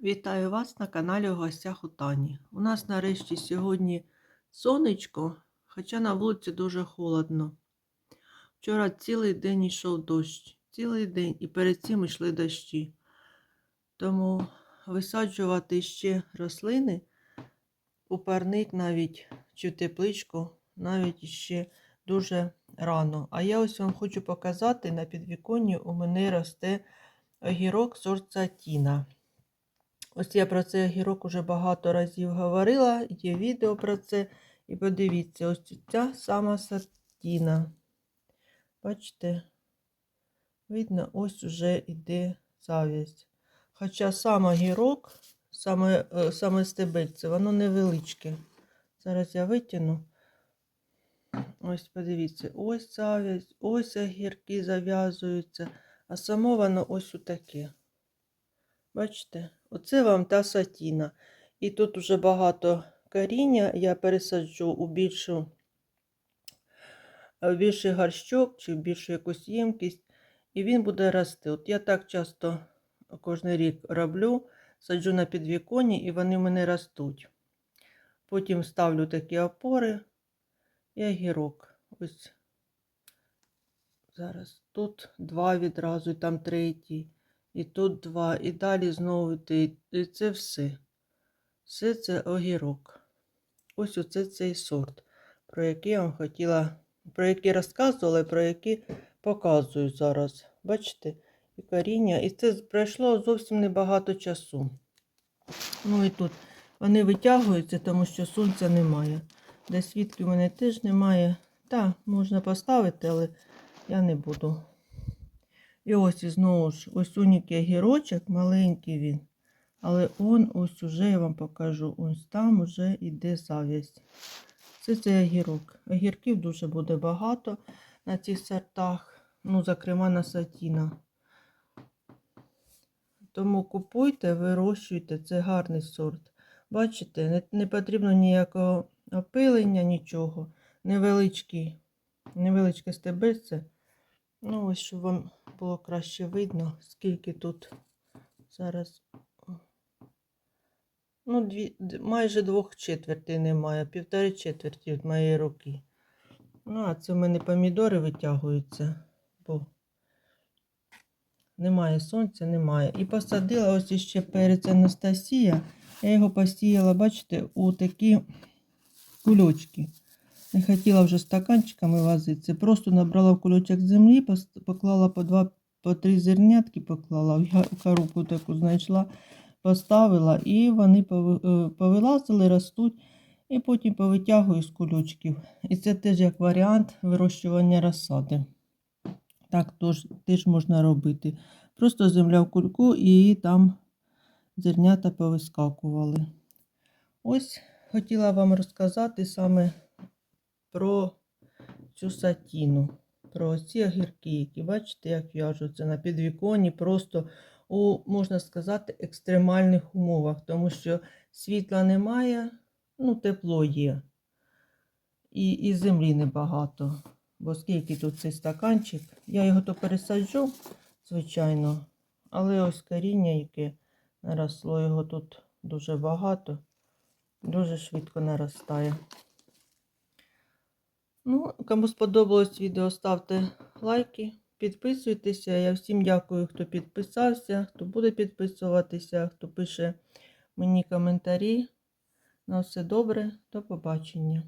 Вітаю вас на каналі у гостях у Тані. У нас нарешті сьогодні сонечко, хоча на вулиці дуже холодно. Вчора цілий день йшов дощ, цілий день і перед цим йшли дощі. Тому висаджувати ще рослини у парник навіть чи тепличку навіть ще дуже рано. А я ось вам хочу показати, на підвіконні у мене росте огірок сорт Сатіна. Ось я про цей огірок уже багато разів говорила, є відео про це. І подивіться, ось ця сама сатіна. Бачите, видно, ось уже йде зав'язь. Хоча сам огірок, саме, е, саме стебельце, воно невеличке. Зараз я витягну. Ось подивіться, ось зав'язь, ось огірки зав'язуються, а само воно ось отаке. Бачите? Оце вам та сатіна. І тут вже багато коріння. Я пересаджу у більшу, в більший горщок чи в більшу якусь ємкість, і він буде рости. От я так часто кожен рік роблю, саджу на підвіконні, і вони в мене ростуть. Потім ставлю такі опори і огірок. Ось зараз тут два відразу, і там третій. І тут два, і далі знову йти. І це все. Все це огірок. Ось оце цей сорт, про який я вам хотіла, про який розказувала, про який показую зараз. Бачите? І коріння. І це пройшло зовсім небагато часу. Ну і тут вони витягуються, тому що сонця немає. Де свідки в мене теж немає. Так, можна поставити, але я не буду. І ось і знову ж ось унікий огірочок, маленький він. Але он ось уже я вам покажу. Ось там уже йде зав'язь. Це цей огірок. Огірків дуже буде багато на цих сортах. Ну, зокрема, на сатіна. Тому купуйте, вирощуйте, це гарний сорт. Бачите, не, не потрібно ніякого опилення, нічого. Невеличкий, невеличке стебельце. Ну, ось, щоб вам було краще видно, скільки тут зараз. Ну, дві, майже двох четвертей немає, півтори четверті від моєї руки. Ну, а це в мене помідори витягуються, бо немає сонця, немає. І посадила ось іще перець Анастасія. Я його посіяла, бачите, у такі кульочки. Не хотіла вже стаканчиками возитися. Просто набрала в кульочок землі, поклала по два, по три зернятки, поклала, я- коробку таку знайшла, поставила, і вони е, повилазили, ростуть, і потім повитягую з кульочків. І це теж як варіант вирощування розсади. Так теж, теж можна робити. Просто земля в кульку і там зернята повискакували. Ось хотіла вам розказати саме про цю сатіну, про ці огірки, які бачите, як в'яжуться на підвіконні, просто у, можна сказати, екстремальних умовах, тому що світла немає, ну, тепло є. І, і землі небагато. Бо скільки тут цей стаканчик, я його то пересаджу, звичайно, але ось коріння, яке наросло, його тут дуже багато, дуже швидко наростає. Ну, кому сподобалось відео, ставте лайки, підписуйтеся. Я всім дякую, хто підписався, хто буде підписуватися, хто пише мені коментарі. На все добре, до побачення.